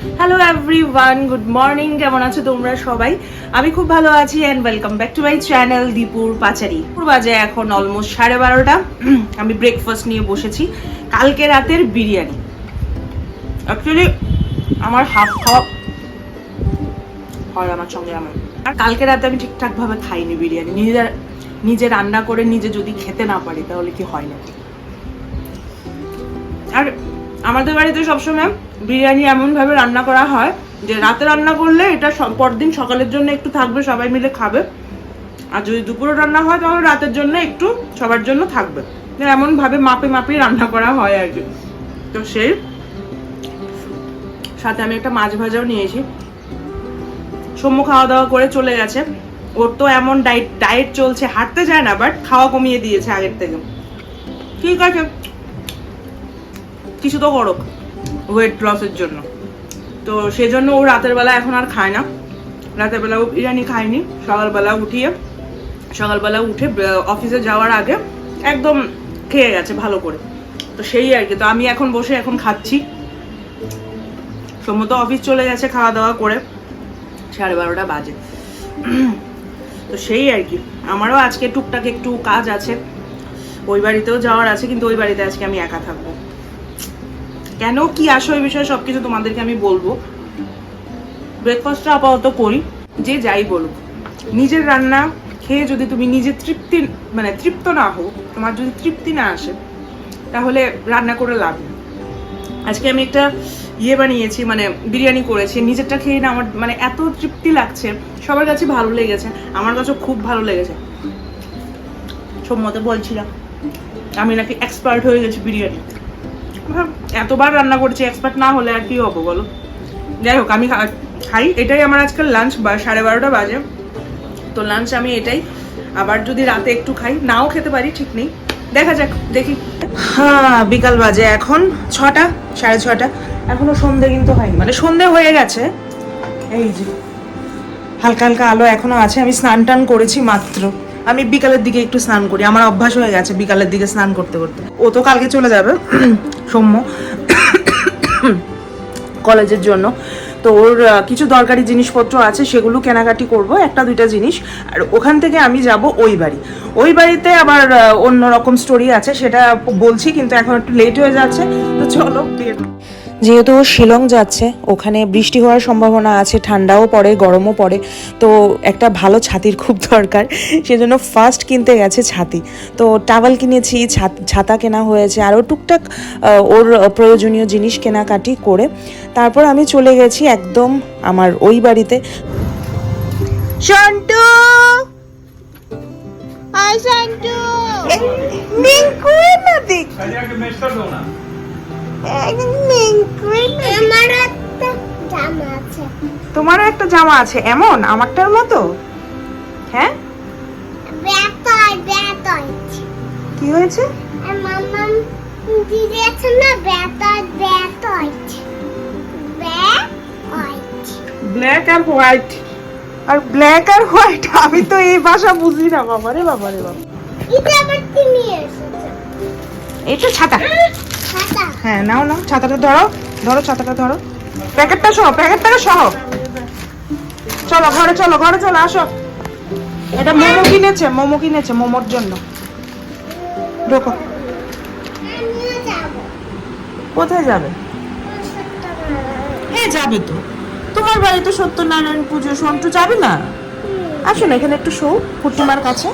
Hello everyone good morning কেমন আছো তোমরা সবাই? আমি খুব ভালো আছি and welcome back to my channel দীপুর পাচারি বাজে এখন অলমোস্ট সাড়ে বারোটা। আমি ব্রেকফাস্ট নিয়ে বসেছি। কালকে রাতের বিরিয়ানি। অ্যাকচুয়ালি আমার হাফ খাওয়া হয় আমার সঙ্গে আমার। আর কালকে রাতে আমি ঠিকঠাক ভাবে খাইনি বিরিয়ানি। নিজে নিজে রান্না করে নিজে যদি খেতে না পারি, তাহলে কি হয় না? আমাদের বাড়িতে সবসময় বিরিয়ানি এমনভাবে রান্না করা হয় যে রাতে রান্না করলে এটা পরদিন সকালের জন্য একটু থাকবে, সবাই মিলে খাবে। আর যদি দুপুরে রান্না হয়, তাহলে রাতের জন্য একটু সবার জন্য থাকবে। এমনভাবে মাপে মাপে রান্না করা হয় আর কি। তো সেই সাথে আমি একটা মাছ ভাজাও নিয়েছি। সৌম্য খাওয়া দাওয়া করে চলে গেছে। ওর তো এমন ডায়েট ডায়েট চলছে, হাঁটতে যায় না, বাট খাওয়া কমিয়ে দিয়েছে আগের থেকে। ঠিক আছে। কিছু তো করুক ওয়েট লসের জন্য। তো সেজন্য ও রাতের বেলা এখন আর খায় না। রাতের বেলা ও বিরিয়ানি খায়নি। সকালবেলা উঠিয়ে সকালবেলা উঠে অফিসে যাওয়ার আগে একদম খেয়ে গেছে ভালো করে। তো সেই আর কি। তো আমি এখন বসে এখন খাচ্ছি। সম্মত অফিস চলে গেছে খাওয়া দাওয়া করে। সাড়ে বারোটা বাজে। তো সেই আর কি। আমারও আজকে টুকটাক একটু কাজ আছে। ওই বাড়িতেও যাওয়ার আছে, কিন্তু ওই বাড়িতে আজকে আমি একা থাকব। কেন, কি আসো এই বিষয়ে সবকিছু তোমাদেরকে আমি বলব। ব্রেকফাস্টটা আপাতত করি, যে যাই বলুক। নিজের রান্না খেয়ে যদি তুমি নিজে তৃপ্তি মানে তৃপ্ত না হো তোমার যদি তৃপ্তি না আসে, তাহলে রান্না করে লাভ নেই। আজকে আমি একটা ইয়ে বানিয়েছি মানে বিরিয়ানি করেছি। নিজেরটা খেয়ে না আমার মানে এত তৃপ্তি লাগছে, সবার কাছে ভালো লেগেছে, আমার কাছে খুব ভালো লেগেছে। সম্মতে বলছিলাম আমি নাকি এক্সপার্ট হয়ে গেছি বিরিয়ানি। এতবার রান্না করছি এক্সপার্ট না হলে আর কি হব বলো? যাই হোক আমি খাই। এটাই আমার আজকাল লাঞ্চ বা সাড়ে বারোটা বাজে। তো লাঞ্চ আমি এটাই। আবার যদি রাতে একটু খাই নাও খেতে পারি ঠিক নেই। দেখা যাক দেখি। হ্যাঁ বিকাল বাজে এখন ছটা সাড়ে ছটা। এখনও সন্ধে কিন্তু হয়নি। মানে সন্ধে হয়ে গেছে। এই যে হালকা হালকা আলো এখনও আছে। আমি স্নান টান করেছি মাত্র। আমি বিকালের দিকে একটু স্নান করি। আমার অভ্যাস হয়ে গেছে বিকালের দিকে স্নান করতে করতে। ও তো কালকে চলে যাবে, সৌম্য, কলেজের জন্য। তো ওর কিছু দরকারি জিনিসপত্র আছে, সেগুলো কেনাকাটি করব, একটা দুইটা জিনিস। আর ওখান থেকে আমি যাব ওই বাড়ি। ওই বাড়িতে আবার অন্য রকম স্টোরি আছে, সেটা বলছি, কিন্তু এখন একটু লেট হয়ে যাচ্ছে। তো চলো, বের। যেহেতু ও শিলং যাচ্ছে ওখানে বৃষ্টি হওয়ার সম্ভাবনা আছে ঠান্ডাও পড়ে গরমও পড়ে তো একটা ভালো ছাতির খুব দরকার। সেজন্য ফার্স্ট কিনতে গেছে ছাতি। তো টাওয়াল কিনেছি ছাতা কেনা হয়েছে আরও টুকটাক ওর প্রয়োজনীয় জিনিস কেনাকাটি করে। তারপর আমি চলে গেছি একদম আমার ওই বাড়িতে। সন্টু Santu. মিঙ্কুয়ে না। দেখ তোমারও একটা জামা আছে। এমন? আমারটার মতো? হ্যাঁ? কি হয়েছে? ব্ল্যাক আর হোয়াইট আর ব্ল্যাক আর হোয়াইট আমি তো এই ভাষা বুঝি না বাবা রে বাবা রে বাবা। এটা আবার কি নিয়ে এসেছে? এটা ছাতা। হ্যাঁ নাও নাও ছাতাটা ধরো ধরো ছাতাটা ধরো। প্যাকেটটা সহ প্যাকেটটা সহ। চলো ঘরে চলো ঘরে চলো আসো। এটা মোমো কিনেছে মোমো কিনেছে মোমোর জন্য। ঢোকো। কোথায় যাবে? হ্যাঁ যাবে তো। তোমার বাড়ি তো সত্যনারায়ণ পুজো সন্টু যাবে না? আসো না এখানে একটু শো ফুটিমার কাছে।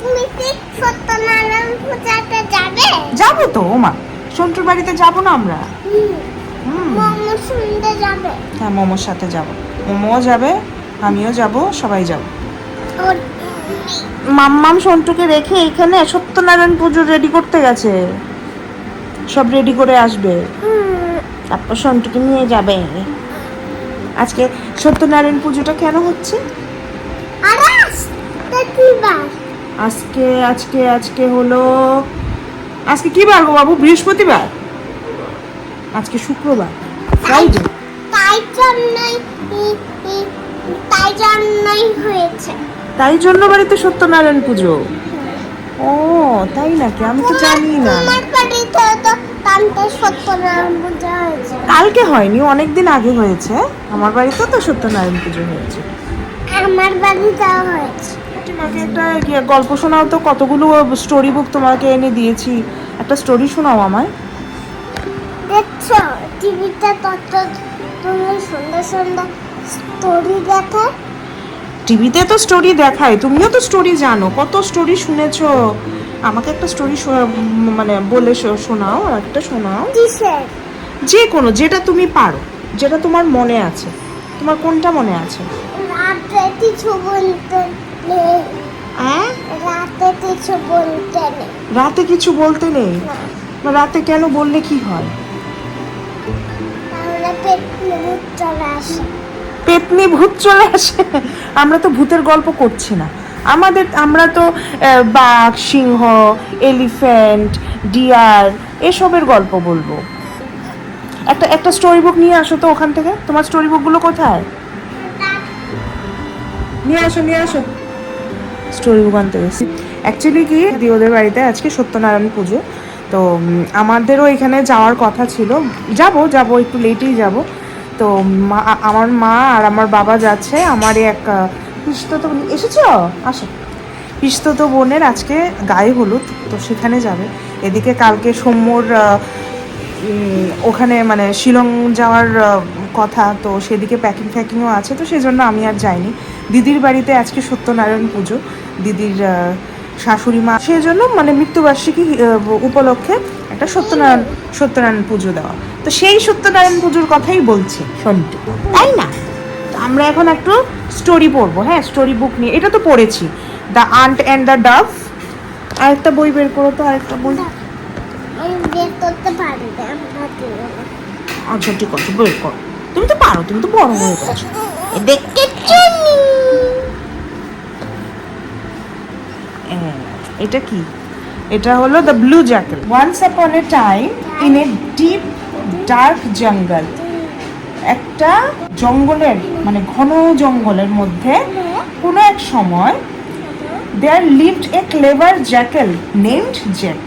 তুমি কি সত্যনারায়ণ পূজাতে যাবে? যাব তো ওমা। সন্টুর বাড়িতে যাব না আমরা? হ্যাঁ মোমোর সাথে যাব। মোমোও যাবে আমিও যাব সবাই যাব। মাম্মাম সন্টুকে রেখে এখানে সত্যনারায়ণ পুজো রেডি করতে গেছে। সব রেডি করে আসবে। তারপর সন্টুকে নিয়ে যাবে। আজকে সত্যনারায়ণ পুজোটা কেন হচ্ছে? আজকে আজকে আজকে হলো আজকে কি বার গো বাবু? বৃহস্পতিবার? আজকে শুক্রবার। ফ্রাইডে তাই জন্যই তাই জন্যই হয়েছে। তাই জন্য বাড়িতে সত্যনারায়ণ পুজো? ও ও তাই নাকি? আমি তো জানি না। তোমার তো সত্যনারায়ণ কালকে হয়নি অনেক দিন আগে হয়েছে। আমার বাড়িতে তো সত্যনারায়ণ পুজো হয়েছে। আমার বাড়িতেও হয়েছে। তোমাকে একটা গল্প শোনাও তো কতগুলো স্টোরি বুক তোমাকে এনে দিয়েছি। একটা স্টোরি শোনাও আমায়। দেখছ টিভিতে তত তুমি সুন্দর সুন্দর স্টোরি দেখে? টিভিতে তো স্টোরি দেখায় তুমিও তো স্টোরি জানো। কত স্টোরি শুনেছো? আমাকে একটা স্টোরি মানে বলে শোনাও একটা শোনাও। যে কোনো যেটা তুমি পারো যেটা তোমার মনে আছে। তোমার কোনটা মনে আছে? রাতে হ্যাঁ? রাতে কিছু বলতে নেই। রাতে কিছু বলতে নেই? না, রাতে কেন বললে কি হয়? পেতনি ভূত চলে আসে। আমরা তো ভূতের গল্প করছি না। আমাদের আমরা তো বাঘ সিংহ এলিফ্যান্ট ডিয়ার এসবের গল্প বলব। একটা একটা স্টোরি বুক নিয়ে আসো তো ওখান থেকে। তোমার স্টোরি বুকগুলো কোথায়? নিয়ে আসো নিয়ে আসো। স্টোরি আনতে গেছি। অ্যাকচুয়ালি কি দি ওদের বাড়িতে আজকে সত্যনারায়ণ পুজো। তো আমাদেরও এখানে যাওয়ার কথা ছিল। যাব যাব একটু লেটেই যাব। তো মা আমার মা আর আমার বাবা যাচ্ছে। আমার এক আহ, পিসতো এসেছ? আসো। পিসতো বোনের আজকে গায়ে হলুদ তো সেখানে যাবে। এদিকে কালকে সৌম্যর ওখানে মানে শিলং যাওয়ার কথা তো সেদিকে প্যাকিং ফ্যাকিংও আছে তো সেজন্য আমি আর যাইনি। দিদির বাড়িতে আজকে সত্যনারায়ণ পুজো দিদির শাশুড়ি মা সেই জন্য মানে মৃত্যুবার্ষিকী উপলক্ষে একটা সত্যনারায়ণ সত্যনারায়ণ পুজো দেওয়া। তো সেই সত্যনারায়ণ পুজোর কথাই বলছি। সন্টু। তাই না? তো আমরা এখন একটু স্টোরি পড়ব হ্যাঁ স্টোরি বুক নিয়ে। এটা তো পড়েছি। The ant and the dove আরেকটা বই বের করো তো আরেকটা বই। আচ্ছা ঠিক আছে বের কর। তুমি তো পারো তুমি তো বড় হয়ে গেছো হ্যাঁ, এটা কি? এটা হলো the blue jackal once upon a time in a deep dark jungle একটা জঙ্গলের মানে ঘন জঙ্গলের মধ্যে কোনো এক সময় there lived a clever jackal named Jack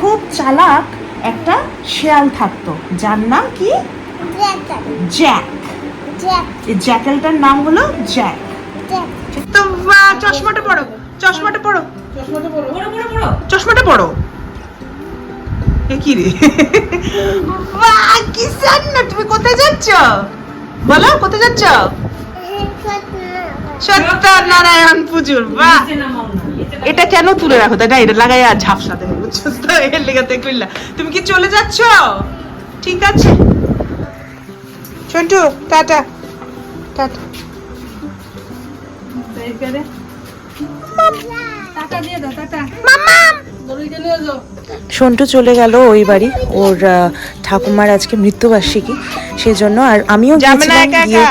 খুব চালাক একটা শেয়াল থাকতো যার নাম কি? জ্যাকেট জ্যাক জ্যাক এই জ্যাকেলটার নাম হলো জ্যাক জ্যাক তো চশমাটা পড়ো চশমাটা পড়ো চশমাটা পড়ো এ কি রে? বাহ কি না তুমি কোথায় যাচ্ছ? বলো কোথায় যাচ্ছ? সত্যনারায়ণ পুজোর বাহ এটা কেন তুলে রাখো? তাই না এটা লাগাই আর ঝাপসা দেবে বুঝছ? তো এর কইলা তুমি কি চলে যাচ্ছ? ঠিক আছে। সন্টু টাটা। টাটা। সন্টু চলে গেল ওই বাড়ি। ওর ঠাকুমার আজকে মৃত্যুবার্ষিকী। সেজন্য আর আমিও গিয়েছিলাম গিয়ে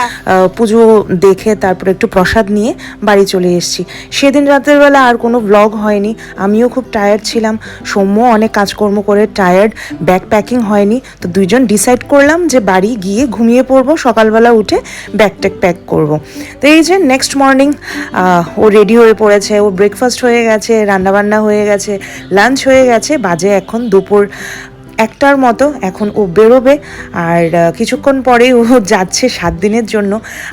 পুজো দেখে তারপর একটু প্রসাদ নিয়ে বাড়ি চলে এসেছি। সেদিন রাতের বেলা আর কোনো ব্লগ হয়নি। আমিও খুব টায়ার্ড ছিলাম। সৌম্য অনেক কাজকর্ম করে টায়ার্ড ব্যাগ প্যাকিং হয়নি। তো দুইজন ডিসাইড করলাম যে বাড়ি গিয়ে ঘুমিয়ে পড়ব সকালবেলা উঠে ব্যাগ ট্যাগ প্যাক করব। তো এই যে নেক্সট মর্নিং ও রেডি হয়ে পড়েছে ও ব্রেকফাস্ট হয়ে গেছে রান্নাবান্না হয়ে গেছে লাঞ্চ হয়ে গেছে বাজে এখন দুপুর একটার মতো এখন ও বেরোবে। আর কিছুক্ষণ পরেই ও যাচ্ছে সাত দিনের জন্য।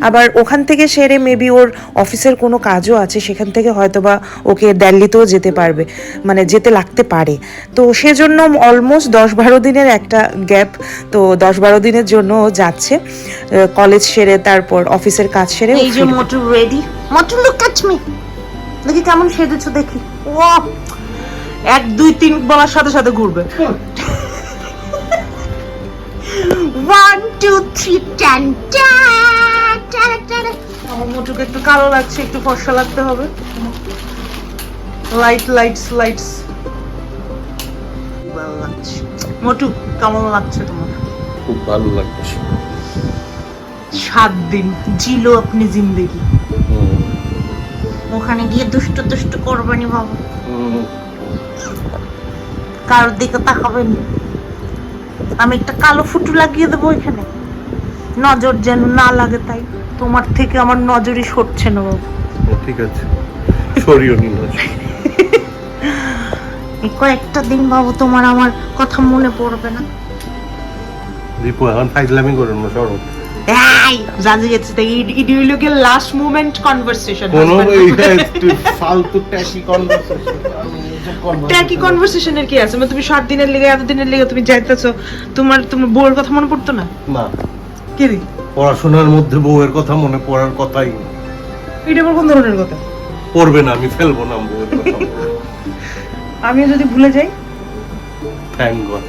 আবার ওখান থেকে সেরে মেবি ওর অফিসের কোনো কাজও আছে সেখান থেকে হয়তোবা ওকে দিল্লিতেও যেতে পারবে মানে যেতে লাগতে পারে। তো সেজন্য অলমোস্ট দশ বারো দিনের একটা গ্যাপ তো দশ বারো দিনের জন্য ও যাচ্ছে। কলেজ সেরে তারপর অফিসের কাজ সেরে এই যে মোটু রেডি মোটু লুক দেখি কেমন সেজেছো দেখি। ও এক দুই তিন বলার সাথে সাথে ঘুরবে। ওয়ান টু থ্রি টান আমার মোটুকে একটু কালো লাগছে একটু ফর্সা লাগতে হবে। লাইট লাইটস লাইটস ভালো লাগছে। মোটু কেমন লাগছে তোমার? খুব ভালো লাগছে। সাত দিন জিলো আপনি জিন্দেগি। ওখানে গিয়ে দুষ্ট দুষ্ট করবেনি বাবা। কারোর দিকে তাকাবেন আমি একটা কালো ফুটু লাগিয়ে দেবো এখানে। নজর যেন না লাগে তাই। তোমার থেকে আমার নজরই সরছে না বাবু। ঠিক আছে। সরিও নি এই কয়েকটা দিন বাবু তোমার আমার কথা মনে পড়বে না। দীপু এখন ফাইজলামি করুন না সরো। গেছে তাই ইট লাস্ট মোমেন্ট কনভারসেশন কোনো ফালতু ট্যাকি কনভারসেশন ট্যাকি কনভারসেশনের কি আছে? মানে তুমি সাত দিনের লেগে এত দিনের লেগে তুমি যাইতেছো তোমার তোমার বউয়ের কথা মনে পড়তো না? না। কি রে? পড়াশোনার মধ্যে বউয়ের কথা মনে পড়ার কথাই এটা আবার কোন ধরনের কথা? পড়বে না আমি ফেলব না বউয়ের কথা। আমিও যদি ভুলে যাই? থ্যাংক গড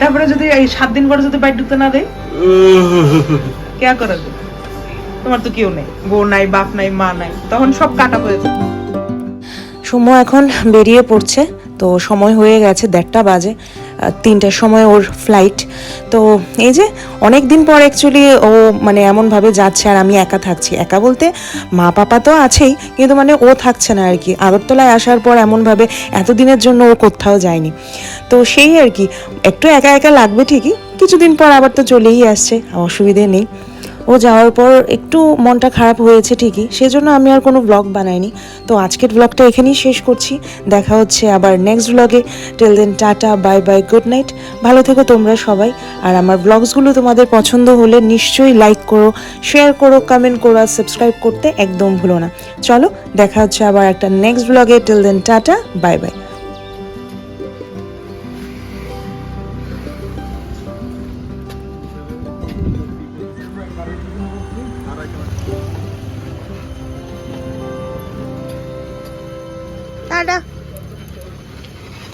তারপরে যদি এই সাত দিন পরে যদি বাইর ঢুকতে না দেয়? কে করে দেবে? তোমার তো কেউ নেই, বউ নাই, বাপ নাই, মা নাই, তখন সব কাটা হয়ে যায় এখন বেরিয়ে পড়ছে, তো সময় হয়ে গেছে দেড়টা বাজে তিনটার সময় ওর ফ্লাইট তো এই যে অনেক দিন পর অ্যাকচুয়ালি ও মানে এমনভাবে যাচ্ছে আর আমি একা থাকছি। একা বলতে মা পাপা তো আছেই, কিন্তু মানে ও থাকছে না আর কি। আগরতলায় আসার পর এমনভাবে এতদিনের জন্য ও কোথাও যায়নি। তো সেই আর কি, একটু একা একা লাগবে ঠিকই, কিছুদিন পর আবার তো চলেই আসছে, অসুবিধে নেই। ও যাওয়ার পর একটু মনটা খারাপ হয়েছে ঠিকই, সেজন্য আমি আর কোনো ব্লগ বানাইনি। তো আজকের ব্লগটা এখানেই শেষ করছি। দেখা হচ্ছে আবার নেক্সট ব্লগে till then tata bye bye good night ভালো থেকো তোমরা সবাই। আর আমার ব্লগসগুলো তোমাদের পছন্দ হলে নিশ্চয়ই লাইক করো শেয়ার করো কমেন্ট করো আর সাবস্ক্রাইব করতে একদম ভুলো না। চলো, দেখা হচ্ছে আবার একটা নেক্সট ব্লগে till then tata bye bye